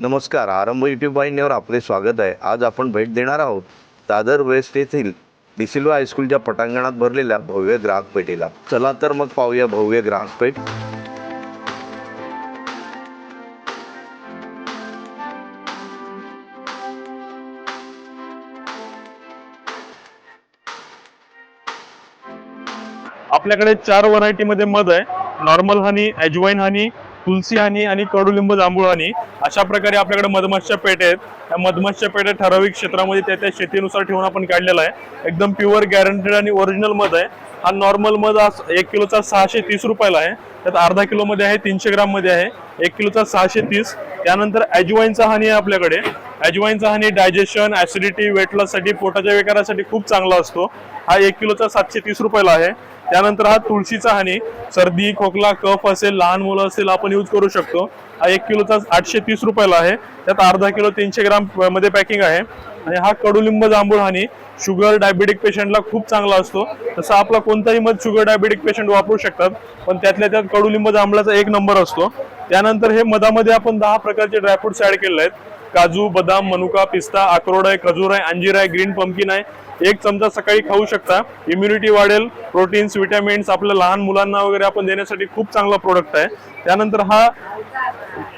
नमस्कार आरंभ युट्यूब वाहिनीवर आपले स्वागत आहे. आज आपण भेट देणार आहोत दादर वेस्ट येथील डिसिल्वा हायस्कूलच्या पटांगणात भरलेल्या भव्य ग्राहक पेठेला चला तर मग पाहूया भव्य ग्राहक पेठ आपल्याकडे चार व्हरायटी मध्ये मध आहे. नॉर्मल हनी अजवाईन हनी तुलसी आणि आणि कडुलिंब जांभूळ अशा प्रकारे आपल्याकडे मधमाशा पेटे आहेत. त्या मधमाशा पेट्या ठराविक क्षेत्रामध्ये त्या त्या शेतीनुसार ठेवून आपण काढलेला आहे. एकदम प्युअर गॅरंटेड आणि ओरिजिनल मध आहे. हा नॉर्मल मध आज एक किलोचा सहाशे तीस रुपयाला आहे. त्यात अर्धा किलो मध्ये आहे तीनशे ग्राममध्ये आहे. एक किलोचा सहाशे तीस. त्यानंतर अजवाईनचा हानी आहे आपल्याकडे. अजवाईनचा हानी डायजेशन ऍसिडिटी वेट पोटाच्या विकारासाठी खूप चांगला असतो. हा एक किलोचा सातशे तीस रुपयाला आहे. त्यानंतर हा तुळशीचा हानी. सर्दी खोकला कफ असेल लहान मुलं असेल आपण यूज करू शकतो. हा एक किलोचा आठशे तीस रुपयाला आहे. त्यात अर्धा किलो तीनशे ग्राममध्ये पॅकिंग आहे. आणि हा कडुलिंब जांभूळ हानी. शुगर डायबेटिक पेशंटला खूप चांगला असतो. तसा आपला कोणताही मध शुगर डायबेटिक पेशंट वापरू शकतात. पण त्यातल्या त्यात कडुलिंब जांभळाचा एक नंबर असतो. त्यानंतर हे मधामध्ये आपण दहा प्रकारचे ड्रायफ्रुट्स ऍड केलेले आहेत. काजू बदाम मनुका पिस्ता अक्रोड आहे खजूर आहे अंजीर आहे ग्रीन पंपकिन आहे. एक चमचा सकाळी खाऊ शकता. इम्युनिटी वाढेल प्रोटीन्स विटॅमिन्स आपल्या लहान मुलांना वगैरे आपण देण्यासाठी खूप चांगला प्रोडक्ट आहे. त्यानंतर हा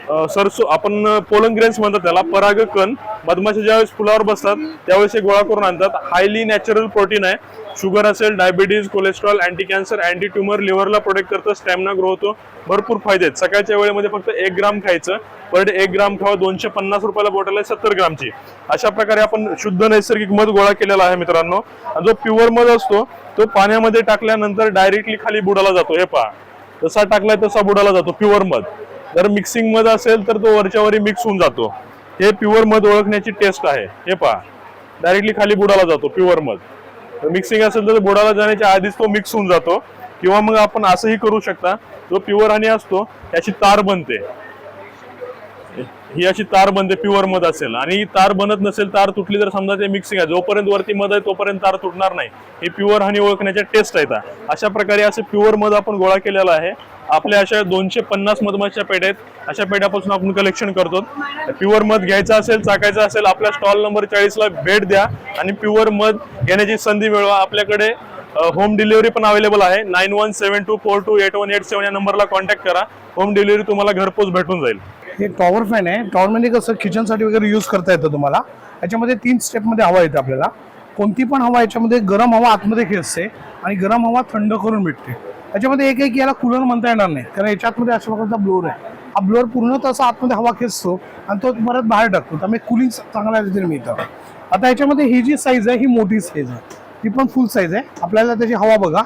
सर आपण पोलन ग्रेन्स म्हणतात त्याला परागकण मधमाशा ज्यावेळेस फुलावर बसतात त्यावेळेस हे गोळा करून आणतात. हायली नॅचरल प्रोटीन आहे. शुगर असेल diabetes cholesterol anti cancer anti tumour लिव्हरला protect करतं स्टॅमिना ग्रो होतो. भरपूर फायदे आहेत. सकाळच्या वेळेमध्ये फक्त एक ग्राम खायचं. पर डे एक ग्राम खावा दोनशे पन्नास रुपयाला बॉटल आहे सत्तर ग्रामची. अशा प्रकारे आपण शुद्ध नैसर्गिक मध गोळा केलेला आहे मित्रांनो. आणि जो प्युअर मध असतो तो पाण्यामध्ये टाकल्यानंतर डायरेक्टली खाली बुडाला जातो. हे पहा. जसा टाकलाय तसा बुडाला जातो प्युअर मध. जर मिक्सिंग मध असेल तर तो वरच्यावरी मिक्स होऊन जातो. हे प्युअर मध ओळखण्याची टेस्ट आहे. हे पहा. डायरेक्टली खाली बुडाला जातो प्युअर मध. मिक्सिंग असेल तर बुडाला जाण्याच्या आधीच तो मिक्स होऊन जातो. किंवा मग आपण असंही करू शकता जो प्युअर हनी असतो त्याची तार बनते. ही अशी तार बनते प्युअर मध असेल. आणि तार बनत नसेल तार तुटली तर समजा ते मिक्सिंग आहे. जोपर्यंत वरती मध आहे तोपर्यंत तार तुटणार नाही. हे प्युअर हानी ओळखण्याच्या टेस्ट आहेत अशा प्रकारे असे प्युअर मध आपण गोळा केलेला आहे. आपल्या अशा दोनशे पन्नास मधमाशा पेढ्या आहेत. अशा पेढ्यापासून आपण कलेक्शन करतो. प्युअर मध घ्यायचं असेल चाकायचं असेल आपल्या स्टॉल नंबर चाळीसला भेट द्या. आणि प्युअर मध घेण्याची संधी मिळवा. आपल्याकडे होम डिलिव्हरी पण अवेलेबल आहे. Nine one seven two four two eight one eight seven या नंबरला कॉन्टॅक्ट करा. होम डिलिव्हरी तुम्हाला घरपोच भेटून जाईल. हे टॉवर फॅन आहे. टॉवर म्हणजे कसं किचनसाठी वगैरे यूज करता येतं तुम्हाला. याच्यामध्ये तीन स्टेपमध्ये हवा येते आपल्याला. कोणती पण हवा याच्यामध्ये गरम हवा आतमध्ये खेचते आणि गरम हवा थंड करून भेटते. याच्यामध्ये एक एक याला कूलर म्हणता येणार नाही. कारण याच्यातमध्ये अशा प्रकारचा ब्लोअर आहे. हा ब्लोअर पूर्ण तसा आतमध्ये हवा खेचतो आणि तो परत बाहेर टाकतो. त्यामुळे कुलिंग चांगल्या रीतीने मिळतं. आता याच्यामध्ये ही जी साईज आहे ही मोठी साईज आहे. ती पण फुल साईज आहे. आपल्याला त्याची हवा बघा.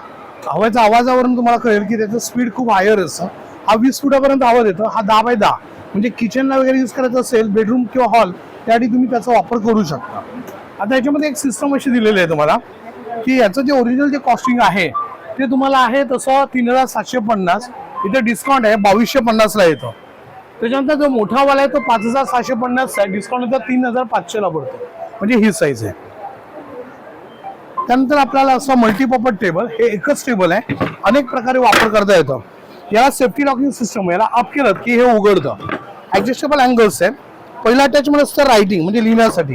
हवेच्या आवाजावरून तुम्हाला कळेल की त्याचं स्पीड खूप हायर असतं. हा वीस फुटापर्यंत आवाज येतो. हा दहा बाय दहा. म्हणजे किचनला वगैरे यूज करायचं असेल बेडरूम किंवा हॉल त्यासाठी तुम्ही त्याचा वापर करू शकता. आता याच्यामध्ये एक सिस्टम अशी दिलेली आहे तुम्हाला की याचं जे ओरिजिनल जे कॉस्टिंग आहे ते तुम्हाला आहे तसं तीन हजार सातशे पन्नास इथे डिस्काउंट आहे बावीसशे पन्नासला येतं. त्याच्यानंतर जो मोठा वाला आहे तो पाच हजार सहाशे पन्नास आहे डिस्काउंट येतो तीन हजार पाचशेला पडतो. म्हणजे ही साईज आहे. त्यानंतर आपल्याला असं मल्टीपर्पज टेबल हे एकच टेबल आहे. अनेक प्रकारे वापर करता येतं. याला सेफ्टी लॉकिंग सिस्टम याला अप केलं की हे उघडतं. ऍडजस्टेबल अँगल्स आहे. पहिला अटॅचमेंट असतं रायटिंग म्हणजे लिहिण्यासाठी.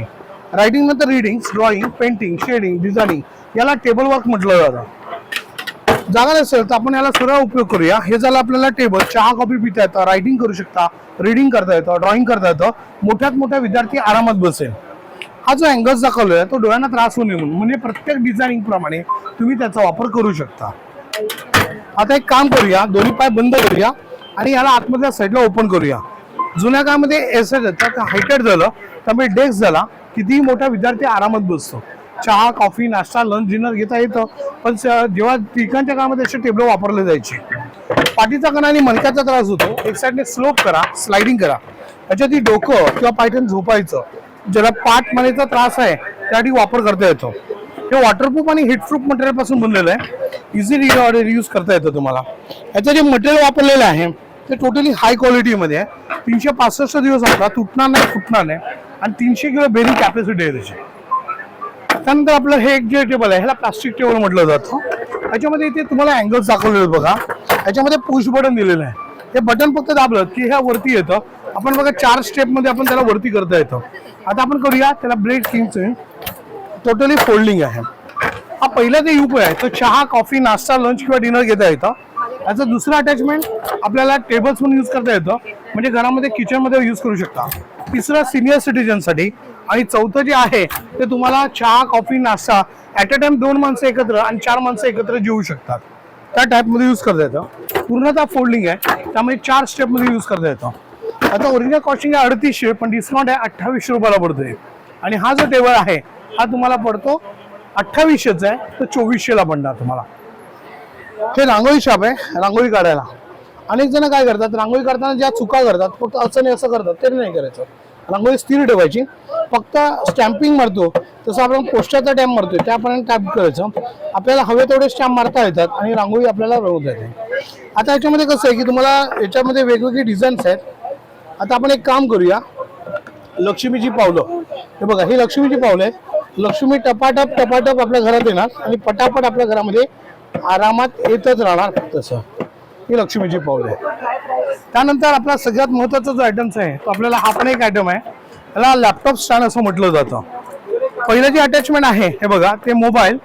रायटिंग नंतर reading drawing painting shading designing याला टेबल वर्क म्हटलं जातं. जागा नसेल तर आपण याला सरळ उपयोग करूया. हे झालं आपल्याला टेबल चहा कॉफी पिता येतं रायटिंग करू शकता रिडिंग करता येतं ड्रॉइंग करता येतं. मोठ्यात मोठ्या विद्यार्थी आरामात बसेल. हा जो अँगल्स आहे तो डोळ्यांना त्रास होऊ नये म्हणून. म्हणजे प्रत्येक डिझायनिंग प्रमाणे तुम्ही त्याचा वापर करू शकता. आता एक काम करूया दोन्ही पाय बंद करूया आणि याला आतमधल्या साईडला ओपन करूया. जुन्या काळामध्ये एस त्यात हायटेड झालं त्यामुळे डेस्क झाला कितीही मोठा विद्यार्थी आरामात बसतो. चहा कॉफी नाश्ता लंच डिनर घेता येतं पण स- जेव्हा टिकाणच्या काळामध्ये असे टेबल वापरले जायचे. पाठीचा कणा आणि मणक्याचा त्रास होतो एक साईडने स्लोप करा स्लायडिंग करा. त्याच्यात डोकं किंवा पायथन झोपायचं. ज्याला पाठ मनेचा त्रास आहे त्यासाठी वापर करता येतो. हे वॉटरप्रूफ आणि हिटप्रूफ मटेरियलपासून बनलेलं आहे. इझिली यूज करता येतं तुम्हाला. याचं जे मटेरियल वापरलेलं आहे ते टोटली हाय क्वालिटीमध्ये आहे. तीनशे पासष्ट दिवस आपला तुटणार नाही फुटणार नाही. आणि तीनशे किलो बेरी कॅपॅसिटी आहे त्याची. त्यानंतर आपलं हे एक जे टेबल आहे ह्याला प्लास्टिक टेबल म्हटलं जातं. त्याच्यामध्ये इथे तुम्हाला अँगल्स दाखवलेले आहेत बघा. याच्यामध्ये पुश बटन दिलेलं आहे. हे बटन फक्त दाबलं की ह्या वरती येतं. आपण बघा चार स्टेपमध्ये आपण त्याला वरती करता येतं. आता आपण करूया त्याला ब्रेक किंगचं टोटली फोल्डिंग आहे. हा पहिला जे युग आहे. तो चहा कॉफी नाश्ता लंच किंवा डिनर घेता येतं. याचं दुसरं अटॅचमेंट आपल्याला टेबल्स म्हणून यूज करता येतं. म्हणजे घरामध्ये किचनमध्ये यूज करू शकता. तिसरं सिनियर सिटीजनसाठी आणि चौथं जे आहे ते तुम्हाला चहा कॉफी नाश्ता ॲट अ टाइम दोन माणसं एकत्र आणि चार माणसं एकत्र जेवू शकतात. त्या टाईपमध्ये यूज करता येतं. पूर्णतः फोल्डिंग आहे. त्यामुळे चार स्टेपमध्ये यूज करता येतं. आता ओरिजिनल कॉस्टिंग आहे अडतीसशे पण डिस्काउंट आहे अठ्ठावीसशे रुपयाला पडतोय. आणि हा जो टेबल आहे हा तुम्हाला पडतो अठ्ठावीसशेचा आहे तर चोवीसशेला पडणार तुम्हाला. हे रांगोळी शॉप आहे रांगोळी काढायला. अनेक जण काय करतात रांगोळी काढताना ज्या चुका करतात फक्त असं नाही असं करतात ते नाही करायचं. रांगोळी स्थिर ठेवायची. फक्त स्टॅम्पिंग मारतो तसं आपण पोस्टाचा टॅम्प मारतोय त्यापर्यंत टॅप करायचं. आपल्याला हवे तेवढे स्टॅम्प मारता येतात आणि रांगोळी आपल्याला रंगवता येते आता याच्यामध्ये कसं आहे की तुम्हाला याच्यामध्ये वेगवेगळी डिझाईन्स आहेत. आता आपण एक काम करूया. लक्ष्मीची पावलं. हे बघा ही लक्ष्मीची पावलं आहेत लक्ष्मी टपाटप टपाटप आपल्या घरात येणार आणि पटापट आपल्या घरामध्ये आरामात येतच राहणार तसं ही लक्ष्मीची पावलं आहे त्यानंतर आपला सगळ्यात महत्त्वाचा जो आयटम्स आहे तो आपल्याला हा पण एक आयटम आहे. त्याला लॅपटॉप स्टँड असं म्हटलं जातं. पहिलं जे अटॅचमेंट आहे हे बघा ते मोबाईल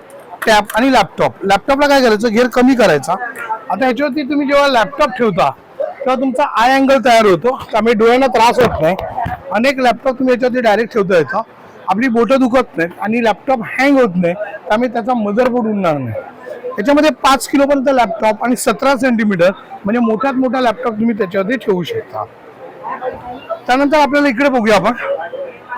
टॅब आणि लॅपटॉप लॅपटॉपला काय करायचं? घेर कमी करायचा. आता ह्याच्यावरती तुम्ही जेव्हा लॅपटॉप ठेवता तेव्हा तुमचा आय अँगल तयार होतो. त्यामुळे डोळ्यांना त्रास होत नाही. अनेक लॅपटॉप तुम्ही याच्यावरती डायरेक्ट ठेवता येतं. आपली बोटं दुखत नाहीत आणि लॅपटॉप हँग होत नाही त्यामुळे त्याचा मदरबोर्ड उडणार नाही. त्याच्यामध्ये पाच किलोपर्यंत लॅपटॉप आणि सतरा सेंटीमीटर म्हणजे मोठ्यात मोठा लॅपटॉप तुम्ही त्याच्यामध्ये ठेवू शकता. त्यानंतर आपल्याला इकडे बघूया आपण.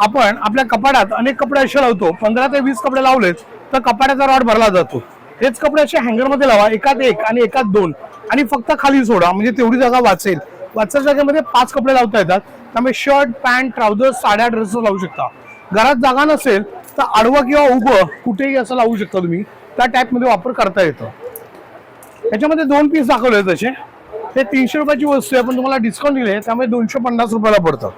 आपण आपल्या कपाडात अनेक कपडे असे लावतो पंधरा ते वीस कपडे लावलेच तर कपाड्याचा रॉड भरला जातो. हेच कपडे असे हँगरमध्ये लावा एकात एक आणि एकात दोन. आणि फक्त खाली सोडा म्हणजे तेवढी जागा वाचेल. वाचच्या जागेमध्ये पाच कपडे लावता येतात. त्यामुळे शर्ट पॅन्ट ट्राउझर्स साड्या ड्रेस लावू शकता. घरात जागा नसेल तर आडवं किंवा उभं कुठेही असं लावू शकता तुम्ही. त्या टाईपमध्ये वापर करता येतो. याच्यामध्ये दोन पीस दाखवले तसे. हे तीनशे रुपयाची वस्तू आहे पण तुम्हाला डिस्काउंट दिले त्यामुळे दोनशे पन्नास रुपयाला पडतं.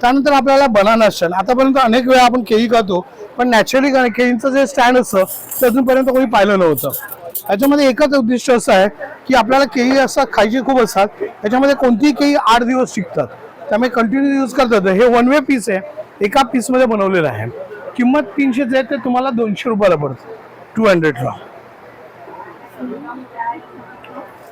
त्यानंतर आपल्याला बनाना स्टँड आतापर्यंत अनेक वेळा आपण केळी खातो पण नॅचरली केळींचं जे स्टँड असतं ते अजूनपर्यंत कोणी पाहिलं नव्हतं. याच्यामध्ये एकच उद्दिष्ट असं आहे की आपल्याला केळी असं खायची खूप असतात. याच्यामध्ये कोणतीही केळी आठ दिवस टिकतात. त्यामुळे कंटिन्यू यूज करतात. हे वन वे पीस आहे. एका पीसमध्ये बनवलेलं आहे. किंमत तीनशेच आहे ते तुम्हाला दोनशे रुपयाला पडतं. टू हंड्रेडला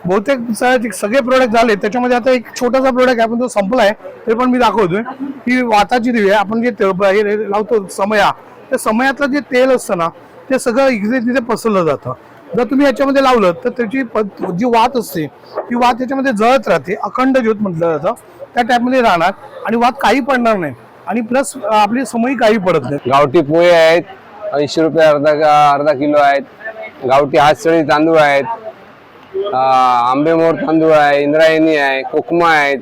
बहुतेक सगळे प्रोडक्ट झाले त्याच्यामध्ये आता एक छोटासा प्रोडक्ट आहे पण तो संपला आहे ते पण मी दाखवतोय. ही वाताची दिवी आहे. आपण जे ते- लावतो समया. त्या समयातलं जे तेल असतं ना ते सगळं इकडे तिथे पसरलं जातं. जर तुम्ही याच्यामध्ये लावलं तर त्याची प- जी वात असते ती वात त्याच्यामध्ये जळत राहते. अखंड ज्योत म्हटलं जातं. त्या टाईपमध्ये राहणार. आणि वात काही पडणार नाही. आणि प्लस आपली समयी काही पडत नाही. गावठी पोहे आहेत ऐंशी रुपये अर्धा अर्धा किलो आहेत. गावठी हातसळी तांदूळ आहेत. आंबेमोर तांदूळ आहे इंद्रायणी आहे कोकमा आहेत.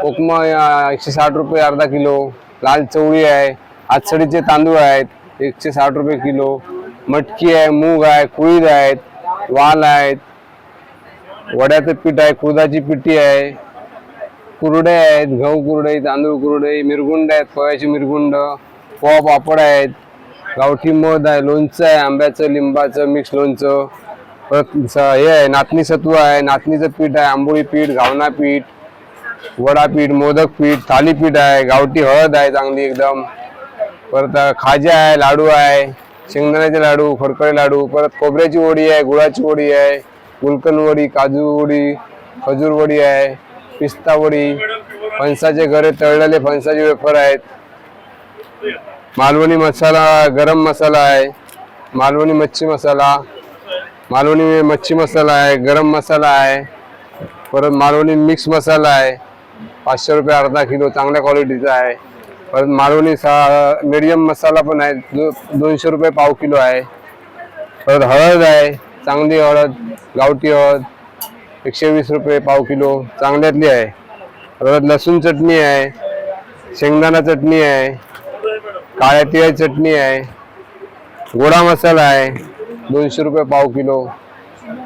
कोकमा एकशे साठ रुपये अर्धा किलो. लाल चवळी आहे हातसडीचे तांदूळ आहेत एकशे साठ रुपये किलो. मटकी आहे मूग आहे कुळीद आहेत वाल आहेत. वड्याचं पीठ आहे कुदाची पिठी आहे. कुरडे आहेत गहू कुरडे तांदूळ कुरडे मिरगुंड आहेत पोह्याचे मिरगुंड पोहा पापड आहेत गावठी मध आहे लोणचं आहे आंब्याचं लिंबाचं मिक्स लोणचं परत स- हे आहे नाचणी सत्व आहे नाचणीचं पीठ आहे आंबोळी पीठ घावना पीठ वडा पीठ मोदक पीठ थालीपीठ आहे गावठी हळद आहे चांगली एकदम परत खाजा आहे लाडू आहे शेंगदाण्याचे लाडू खडकडे लाडू परत खोबऱ्याची वडी आहे गुळाची वडी आहे गुलकन वडी काजू वडी खजूर वडी आहे. पिस्तावडी फणसाचे घरे तळलेले फणसाचे वेफर आहेत. मालवणी मसाला गरम मसाला आहे. मालवणी मच्छी मसाला मालवणी मच्छी मसाला आहे गरम मसाला आहे. परत मालवणी मिक्स मसाला आहे. पाचशे रुपये अर्धा किलो चांगल्या क्वालिटीचा आहे. परत मालवणी सा मिडियम मसाला पण आहे दो दोनशे रुपये पाव किलो आहे. परत हळद आहे चांगली हळद गावठी हळद. एकशे वीस रुपये पाव किलो. चांगल्यातली आहे. परत लसूण चटणी आहे. शेंगदाणा चटणी आहे. काळ्या तिळाची चटणी आहे. गोडा मसाला आहे. दोनशे रुपये पाव किलो.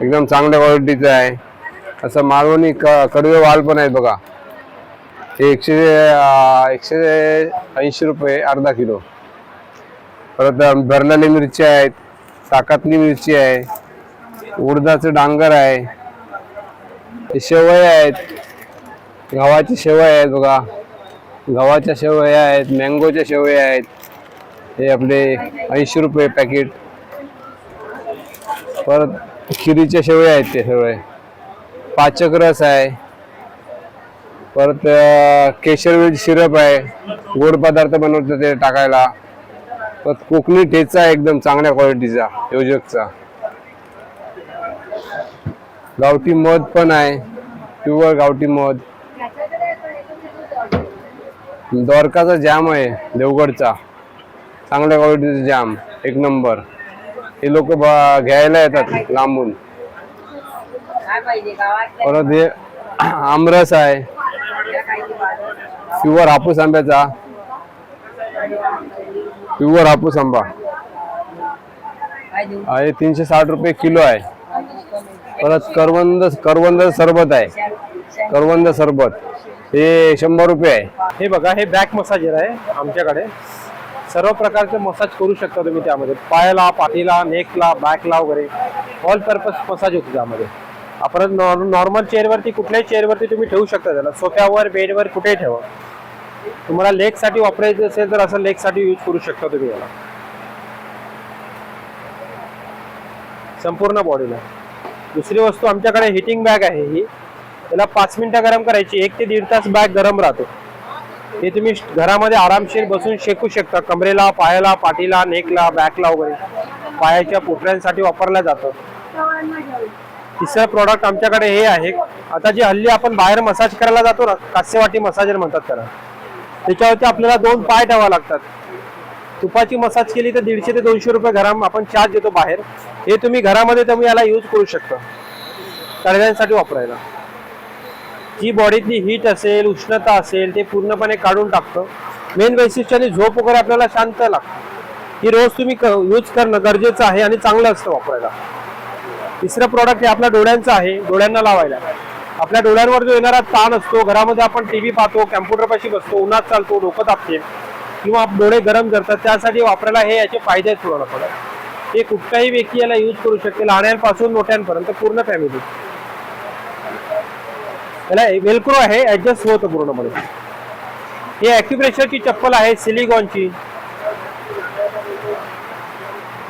एकदम चांगल्या क्वालिटीचं आहे. असं मालवणी क कडवे वाल पण आहेत बघा. ते एकशे एकशे ऐंशी रुपये अर्धा किलो. परत भरलेली मिरची आहेत. ताकातली मिरची आहे. उडदाचं डांगर आहे. हे शेवया आहेत. गव्हाची शेवया आहेत बघा. गव्हाच्या शेवया आहेत मँगोच्या शेवया आहेत. हे आपले ऐंशी रुपये पॅकेट परत खिरीच्या शेवया आहेत ते सगळे. पाचक रस आहे. परत केशरवेज सिरप आहे. गोड पदार्थ बनवतात ते टाकायला. परत कोकणी ठेचा आहे एकदम चांगल्या क्वालिटीचा योजकचा. गावठी मध पण आहे. प्युअर गावठी मध. द्वारकाचा जाम आहे देवगडचा. चांगल्या क्वालिटीचा जाम एक नंबर हे लोक घ्यायला येतात लांबून. परत हे आमरस आहे. प्युअर हापूस आंब्याचा. प्युअर हापूस आंबा. आहे तीनशे साठ रुपये किलो आहे. परत करवंद करवंद सरबत आहे. करवंद सरबत. हे शंभर रुपये आहे. हे बघा हे बॅक मसाजर आहे आमच्याकडे. सर्व प्रकारचे मसाज करू शकता तुम्ही त्यामध्ये. पायाला पाठीला नेकला बॅकला वगैरे. ऑल पर्पज मसाज होतो त्यामध्ये. आपण नॉर्मल चेअरवरती कुठल्याही चेअरवरती तुम्ही ठेवू शकता त्याला. सोफ्यावर बेडवर कुठेही ठेवा. तुम्हाला लेगसाठी वापरायचं असेल तर असं लेगसाठी यूज करू शकता तुम्ही याला. संपूर्ण बॉडीला दुसरी वस्तू आमच्याकडे हिटिंग बॅग आहे ही. त्याला पाच मिनिटं गरम करायची. एक ते दीड तास बॅग गरम राहतो. हे तुम्ही घरामध्ये आरामशीर बसून शेकू शकता. कमरेला पायाला पाठीला नेकला बॅकला वगैरे. पायाच्या पोटऱ्यांसाठी वापरलं जातं. तिसरं प्रॉडक्ट आमच्याकडे हे आहे. आता जे हल्ली आपण बाहेर मसाज करायला जातो ना कास्यवाटी मसाजर म्हणतात त्याला. त्याच्यावरती आपल्याला दोन पाय ठेवा लागतात. तुपाची मसाज केली तर दीडशे ते दोनशे रुपये घराम आपण चार्ज देतो बाहेर. हे तुम्ही घरामध्ये तुम्ही याला यूज करू शकता. तळव्यांसाठी वापरायला. जी बॉडीतली हीट असेल उष्णता असेल ते पूर्णपणे काढून टाकतं. मेन वैशिष्ट्याने झोप वगैरे आपल्याला शांत लागतं. ही रोज तुम्ही यूज करणं गरजेचं आहे आणि चांगलं असतं वापरायला. तिसरं प्रॉडक्ट हे आपल्या डोळ्यांचं आहे. डोळ्यांना लावायला. आपल्या डोळ्यांवर जो येणारा ताण असतो घरामध्ये आपण टी व्ही पाहतो कॅम्प्युटरपाशी बसतो उन्हात चालतो डोकं तापते किंवा डोळे गरम करतात त्यासाठी वापरायला हे याचे फायदे आहेत तुम्हाला हे कुठल्याही व्यक्ती याला यूज करू शकते. लहान्यांपासून मोठ्यांपर्यंत पूर्ण फॅमिली त्याला वेलक्रो आहे ऍडजस्ट होतं पूर्णपणे. हे ॲक्युप्रेशरची चप्पल आहे सिलिकॉनची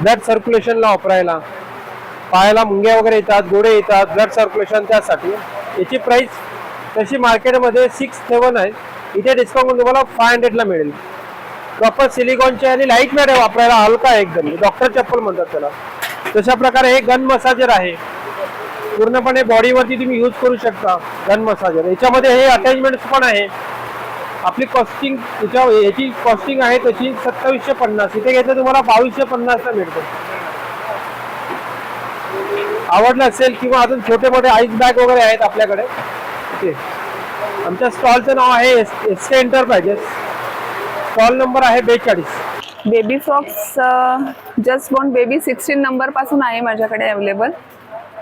ब्लड सर्क्युलेशनला वापरायला. पायाला मुंग्या वगैरे येतात गोडे येतात ब्लड सर्क्युलेशन त्यासाठी. याची प्राइस तशी मार्केटमध्ये सिक्स सेवन आहे. इथे डिस्काउंट तुम्हाला फाय हंड्रेडला मिळेल. प्रॉपर सिलिकॉनचे आणि लाइट मॅट वापरायला हलका आहे एकदम. डॉक्टर चप्पल म्हणतात त्याला. तशा प्रकारे हे गन मसाजर आहे. पूर्णपणे बॉडीवरती तुम्ही यूज करू शकता गन मसाजर. याच्यामध्ये हे अटॅचमेंट पण आहे. आपली कॉस्टिंग याच्या याची कॉस्टिंग आहे तशी सत्तावीसशे पन्नास. इथे घेतलं तुम्हाला बावीसशे पन्नासला मिळतो आवडलं असेल किंवा अजून छोटे मोठे आईस बॅग वगैरे आहेत आपल्याकडे. आमच्या स्टॉलचं नाव आहे S S K enterprises stall number आहे बेचाळीस. Baby frocks just born baby sixteen नंबरपासून आहे माझ्याकडे अवेलेबल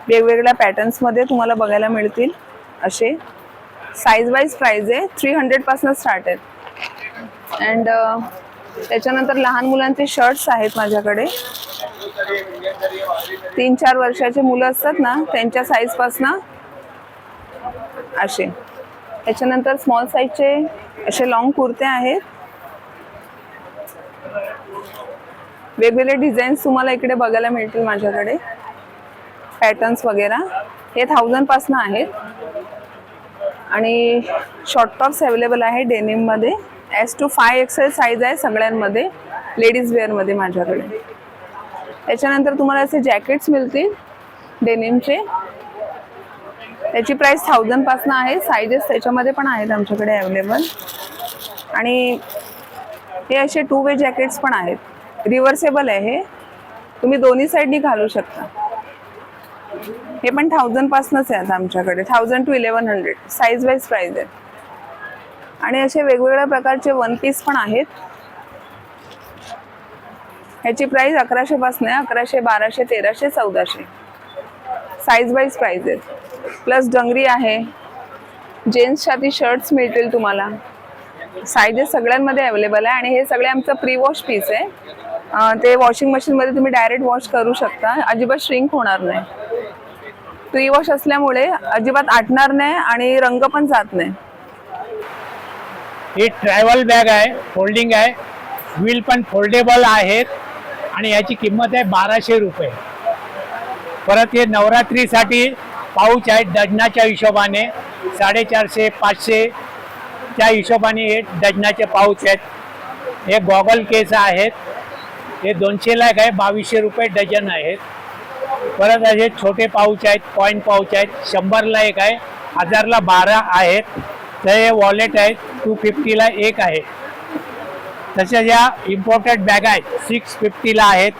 वेगवेगळ्या पॅटर्न्समध्ये तुम्हाला बघायला मिळतील असे. साईज वाईज प्राईज आहे थ्री हंड्रेडपासून स्टार्ट आहेत अँड त्याच्यानंतर लहान मुलांचे शर्ट्स आहेत माझ्याकडे. तीन चार वर्षाचे मुलं असतात ना त्यांच्या साईजपासनं असे. त्याच्यानंतर स्मॉल साईजचे असे लॉंग कुर्ते आहेत. वेगवेगळे डिझाईन्स तुम्हाला इकडे बघायला मिळतील माझ्याकडे. पॅटर्न्स वगैरे. हे थाउजंडपासनं आहेत. आणि शॉर्ट टॉप्स अवेलेबल आहे डेनिममध्ये S to five XL size आहे सगळ्यांमध्ये. लेडीज वेअरमध्ये माझ्याकडे. त्याच्यानंतर तुम्हाला असे जॅकेट्स मिळतील डेनिमचे त्याची प्राईस थाउजंडपासनं आहे. साईजेस त्याच्यामध्ये पण आहेत आमच्याकडे अवेलेबल आणि हे असे टू वे जॅकेट्स पण आहेत. रिव्हर्सेबल आहे हे. तुम्ही दोन्ही साईडनी घालू शकता. हे पण थाउजंडपासूनच आहेत आमच्याकडे. Thousand to eleven hundred size wise price आहेत आणि असे वेगवेगळ्या प्रकारचे वन पीस पण आहेत. ह्याची प्राईज अकराशेपासून आहे. अकराशे बाराशे तेराशे चौदाशे. साईज वाईज प्राईज आहेत प्लस डंगरी आहे. जेंट्ससाठी शर्ट्स मिळतील तुम्हाला. सायझेस सगळ्यांमध्ये अवेलेबल आहे आणि हे सगळे आमचं प्री वॉश पीस आहे ते वॉशिंग मशीनमध्ये तुम्ही डायरेक्ट वॉश करू शकता. अजिबात श्रिंक होणार नाही. प्री वॉश असल्यामुळे अजिबात आटणार नाही आणि रंग पण जात नाही. ही ट्रॅव्हल बॅग आहे फोल्डिंग आहे. व्हील पण फोल्डेबल आहेत. आणि याची किंमत आहे बाराशे रुपये. परत हे नवरात्रीसाठी पाऊच आहे डजनाच्या हिशोबाने साडेचारशे पाचशे त्या हिशोबाने हे डजनाचे पाऊच आहेत. हे गॉगल केस आहेत. हे दोनशेला एक आहे बावीसशे रुपये डझन आहेत. परत असे छोटे पाऊच आहेत कॉईन पाऊच आहेत. शंभरला एक आहे हजारला बारा आहेत. तर हे वॉलेट आहेत टू फिफ्टीला एक आहे. तसेच या इम्पोर्टेड बॅग आहेत सिक्स फिफ्टीला आहेत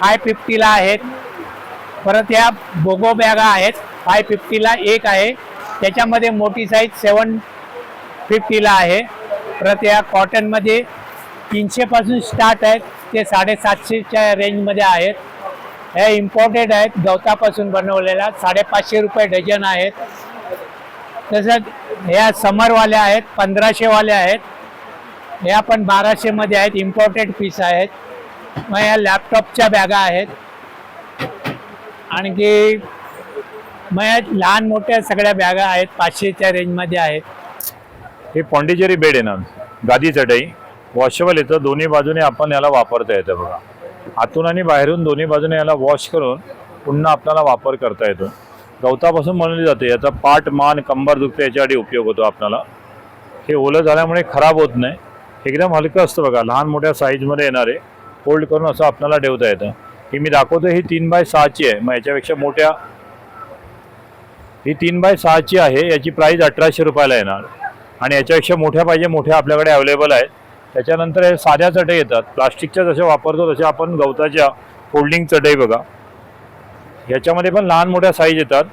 फाय फिफ्टीला आहेत. परत या बोगो बॅगा आहेत फाय फिफ्टीला एक आहे. त्याच्यामध्ये मोठी साईज सेवन फिफ्टीला आहे. परत या कॉटनमध्ये तीनशेपासून स्टार्ट आहेत. ते साडेसातशेच्या रेंजमध्ये आहेत. हे इम्पॉर्टेड आहेत. गवतापासून बनवलेल्या साडेपाचशे रुपये डझन आहेत. तसंच ह्या समरवाल्या आहेत. पंधराशेवाल्या आहेत. ह्या पण बाराशेमध्ये आहेत. इम्पॉर्टेड पीस आहेत. मग या लॅपटॉपच्या बॅगा आहेत. आणखी मग या लहान मोठ्या सगळ्या बॅगा आहेत. पाचशेच्या रेंजमध्ये आहेत. हे पॉंडिचेरी बेड आहे ना गादी चटई वॉशेबल येतं दोन्ही बाजूने आपण याला वापरता येतं बघा. आतून आणि बाहेरून दोन्ही बाजूने याला वॉश करून पुन्हा आपल्याला वापर करता येतो. गवतापासून बनवली जाते याचा पाठ मान कंबर दुखते याच्यासाठी उपयोग होतो आपल्याला. हे ओलं झाल्यामुळे खराब होत नाही. एकदम हलकं असतं बघा लहान मोठ्या साईजमध्ये येणारे. फोल्ड करून असं आपल्याला ठेवता येतं. ही मी दाखवतो ही तीन बाय सहाची आहे. मग याच्यापेक्षा मोठ्या ही तीन बाय सहाची आहे याची प्राईस अठराशे रुपयाला येणार. आणि याच्यापेक्षा मोठ्या पाहिजे मोठ्या आपल्याकडे अवेलेबल आहेत. त्याच्यानंतर हे साध्या चटई येतात. प्लास्टिकच्या जशा वापरतो तसे आपण गवताच्या फोल्डिंग चटई बघा. याच्यामध्ये पण लहान मोठ्या साईज येतात.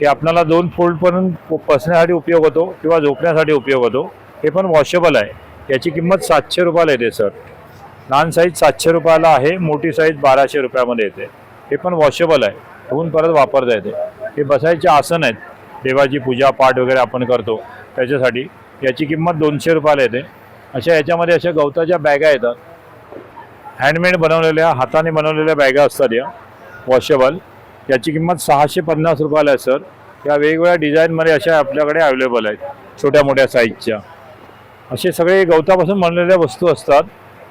हे आपल्याला दोन फोल्डपर्यंत पसण्यासाठी बसण्यासाठी उपयोग होतो किंवा झोपण्यासाठी उपयोग होतो. हे पण वॉशेबल आहे. याची किंमत सातशे रुपयाला येते सर लहान साईज सातशे रुपयाला आहे मोठी साईज बाराशे रुपयामध्ये येते. हे पण वॉशेबल आहे. धुवून परत वापरता येते. हे बसायचे आसन आहेत. देवाची पूजा पाठ वगैरे आपण करतो त्याच्यासाठी. याची किंमत दोनशे रुपयाला येते. अशा याच्यामध्ये अशा गवताच्या बॅगा येतात. हँडमेड बनवलेल्या हाताने बनवलेल्या बॅगा असतात या. वॉशेबल याची किंमत सहाशे पन्नास रुपयाला आहे सर. या वेगवेगळ्या डिझाईनमध्ये अशा आपल्याकडे अवेलेबल आहेत छोट्या मोठ्या साईजच्या. असे सगळे गवतापासून बनलेल्या वस्तू असतात.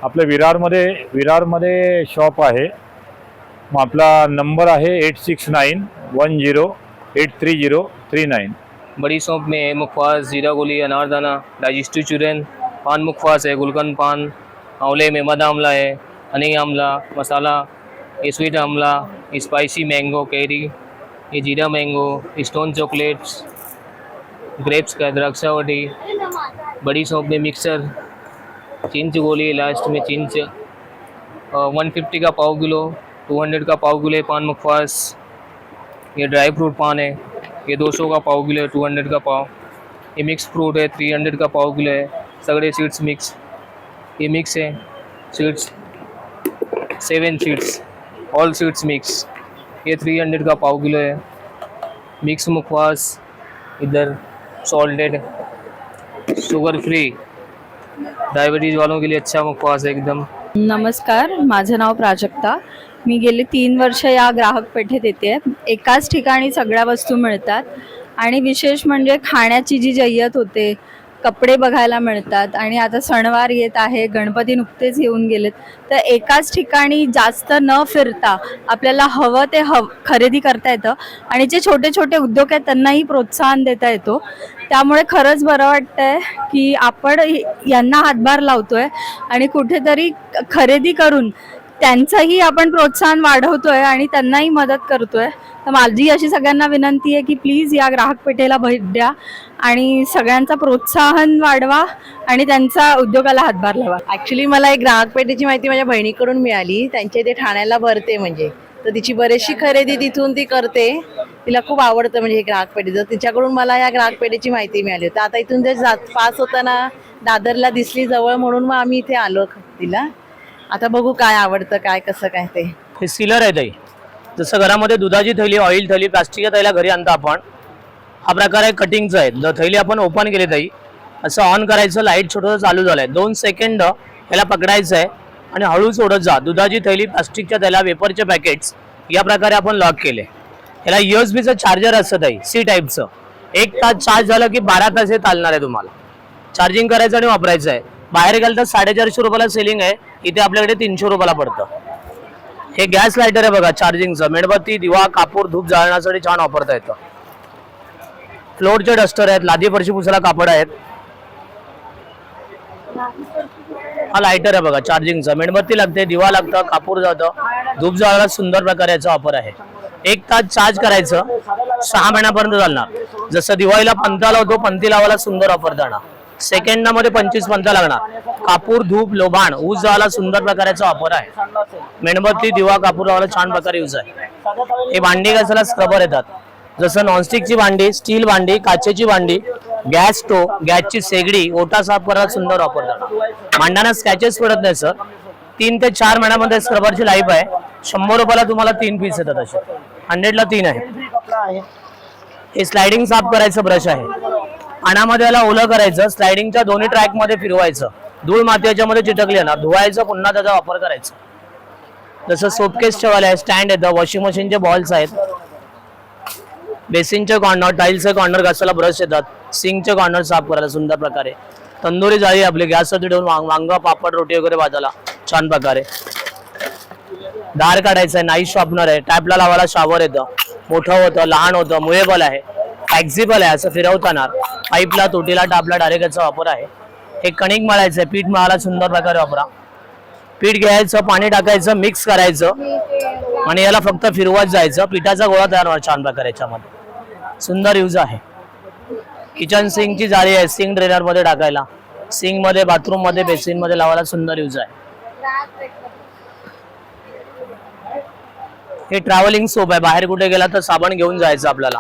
आपल्या विरारमध्ये विरारमध्ये शॉप आहे. मग आपला नंबर आहे eight six nine one zero eight three zero three nine बड़ी सौंप में है, मुखवास, जीरा गोली अनारदाना डाइजेस्टिव चूरन, पान मुखवास है, गुलकंद पान, आंवले में मद आमला है, हनी आमला मसाला स्वीट आमला स्पाइसी मैंगो कैरी ये जीरा मैंगो स्टोन चॉकलेट्स ग्रेप्स का द्राक्षावटी बड़ी सौंप में मिक्सर चिंच गोली लास्ट में चिंच वन फिफ्टी का पाव किलो टू हंड्रेड का पाव किलो पान मुखवास, ये ड्राई फ्रूट पान है। ये 200 का पाव किलो है 200 का पाव। ये मिक्स फ्रूट है 300 का पाव किलो है। सगड़े सीड्स मिक्स ये मिक्स है seeds seven seeds all seeds mix ये 300 का पाव किलो है। मिक्स मुखवास, इधर सॉल्टेड शुगर फ्री डायबिटीज़ वालों के लिए अच्छा मुखवास है एकदम। नमस्कार, माझं नाव प्राजक्ता। मी गेले तीन वर्ष या ग्राहक पेठेत येते. एकाच ठिकाणी सगळ्या वस्तू मिळतात. आणि विशेष म्हणजे खाण्याची जी जय्यत होते कपडे बघायला मिळतात. आणि आता सणवार येत आहे गणपती नुकतेच येऊन गेलेत. तर एकाच ठिकाणी जास्त न फिरता आपल्याला हवं ते हव खरेदी करता येतं. आणि जे छोटे छोटे उद्योग आहेत त्यांनाही प्रोत्साहन देता येतो. त्यामुळे खरंच बरं वाटतंय की आपण यांना हातभार लावतोय. आणि कुठेतरी खरेदी करून त्यांचंही आपण प्रोत्साहन वाढवतोय आणि त्यांनाही मदत करतोय. तर माझी अशी सगळ्यांना विनंती आहे की प्लीज या ग्राहक पेठेला भेट द्या आणि सगळ्यांचा प्रोत्साहन वाढवा आणि त्यांचा उद्योगाला हातभार लावा. ऍक्च्युली मला एक ग्राहक पेठेची माहिती माझ्या बहिणीकडून मिळाली. त्यांच्या इथे ठाण्याला भरते म्हणजे. तर तिची बरीचशी खरेदी तिथून ती करते. तिला खूप आवडतं म्हणजे हे ग्राहक पेठेचं तिच्याकडून मला या ग्राहक पेठेची माहिती मिळाली होती. आता इथून जर जात पास होताना दादरला दिसली जवळ म्हणून मग आम्ही इथे आलो तिला. आता बघू काय आवडतं काय कसं काय ते. हे सिलर आहे ताई. जसं घरामध्ये दुधाची थैली ऑइल थैली प्लास्टिकच्या थैल्या घरी आणतो आपण. हा प्रकार आहे कटिंगचा आहे. द थैली आपण ओपन केली ताई. असं ऑन करायचं लाइट छोटंसं चालू झालं आहे दोन सेकंड याला पकडायचं आहे आणि हळू सोडत जा. दुधाची थैली प्लास्टिकच्या थैल्या वेपरचे पॅकेट्स या प्रकारे आपण लॉक केले. याला यू बीचं चार्जर असतं ताई सी टाईपचं एक तास चार्ज झालं की बारा तास हे चालणार आहे तुम्हाला. चार्जिंग करायचं आणि वापरायचं आहे. बाहेर गेलं तर साडेचारशे रुपयाला सेलिंग आहे. इथे आपल्याकडे तीनशे रुपयाला पडतं. हे गॅस लायटर आहे बघा चार्जिंगचं. मेणबत्ती दिवा कापूर धूप जाळण्यासाठी छान वापरता येतं. फ्लोरचे डस्टर आहेत लादी फरशी पुसायला कापड आहेत. हा लायटर आहे बघा चार्जिंगचा. मेणबत्ती लागते दिवा लागतं कापूर जातं. धूप जाळायला सुंदर प्रकारे याचा वापर आहे. एक तास चार्ज करायचं सहा महिन्यापर्यंत चालणार. जसं दिवाळीला पंथा लावतो पंथी लावायला सुंदर वापर जाणार. सेकंडामध्ये पंचवीस पंथा लागणार. कापूर धूप लोभाण ऊस जावाला सुंदर प्रकाराचा वापर आहे. मेणबत्ती दिवा कापूर जावाला छान प्रकारे यूज आहे. हे भांडी घासायला स्क्रबर येतात. जसं नॉनस्टिकची भांडी स्टील भांडी काचेची भांडी गॅस स्टोव गॅसची शेगडी ओटा साफ करायला सुंदर वापर जाणार भांड्यांना स्क्रॅचेस पडत नाही सर तीन ते चार महिन्यामध्ये स्क्रबरची लाईफ आहे. शंभर रुपयाला तुम्हाला तीन पीस येतात असे. हंड्रेडला तीन आहे. हे स्लायडिंग साफ करायचं ब्रश आहे. अनामध्ये याला ओलं करायचं स्लायडिंगच्या दोन्ही ट्रॅकमध्ये फिरवायचं. धूळ माती याच्यामध्ये चिटकली ना धुवायचं पुन्हा त्याचा वापर करायचा. जसं सोपकेस ठेवायला आहे स्टँड येतं वॉशिंग मशीनचे बॉल्स आहेत. बेसिनचे कॉर्नर टाईलचे कॉर्नर घासायला ब्रश येतात. सिंकचे कॉर्नर साफ करायला सुंदर प्रकारे. तंदुरी जाळी आपली गॅसवरती ठेवून वांग वांग पापड रोटी वगैरे भाजायला छान प्रकारे. दार काढायचं आहे नाईस शॉपनर आहे. टॅपला लावायला शावर येतं. मोठं होतं लहान होतं मुएबल आहे. ॲक्झिबल आहे असं फिरवताना. पाईपला तोटीला टापला डायरेक्ट याचा वापर आहे. हे कणिक मळायचं आहे पीठ मळायला सुंदर प्रकारे वापरा. पीठ घ्यायचं पाणी टाकायचं मिक्स करायचं. आणि याला फक्त फिरवत जायचं. पिठाचा गोळा तयार होणार छान प्रकारे याच्यामध्ये. सुंदर यूज आहे. किचन सिंकची जाळी आहे सिंक ड्रेनरमध्ये टाकायला. सिंकमध्ये बाथरूममध्ये बेसिनमध्ये लावायला सुंदर यूज आहे. हे ट्रॅव्हलिंग सोप आहे. बाहेर कुठे गेला तर साबण घेऊन जायचं आपल्याला.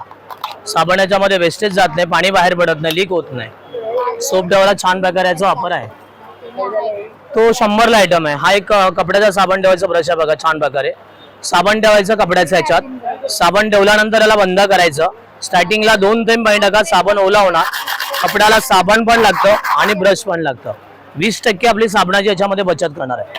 साबण याच्यामध्ये वेस्टेज जात नाही पाणी बाहेर पडत नाही लीक होत नाही. सोप डेवाला छान प्रकारे याचा वापर आहे. तो शंभरला आयटम आहे. हा एक कपड्याचा साबण ठेवायचा ब्रश आहे बघा छान प्रकारे. साबण ठेवायचं कपड्याच्या ह्याच्यात. साबण ठेवल्यानंतर याला बंद करायचं. स्टार्टिंगला दोन थेंब पाणी टाका साबण ओला होणार कपड्याला साबण पण लागतं आणि ब्रश पण लागतं. वीस टक्के आपली साबणाची याच्यामध्ये बचत करणार आहे.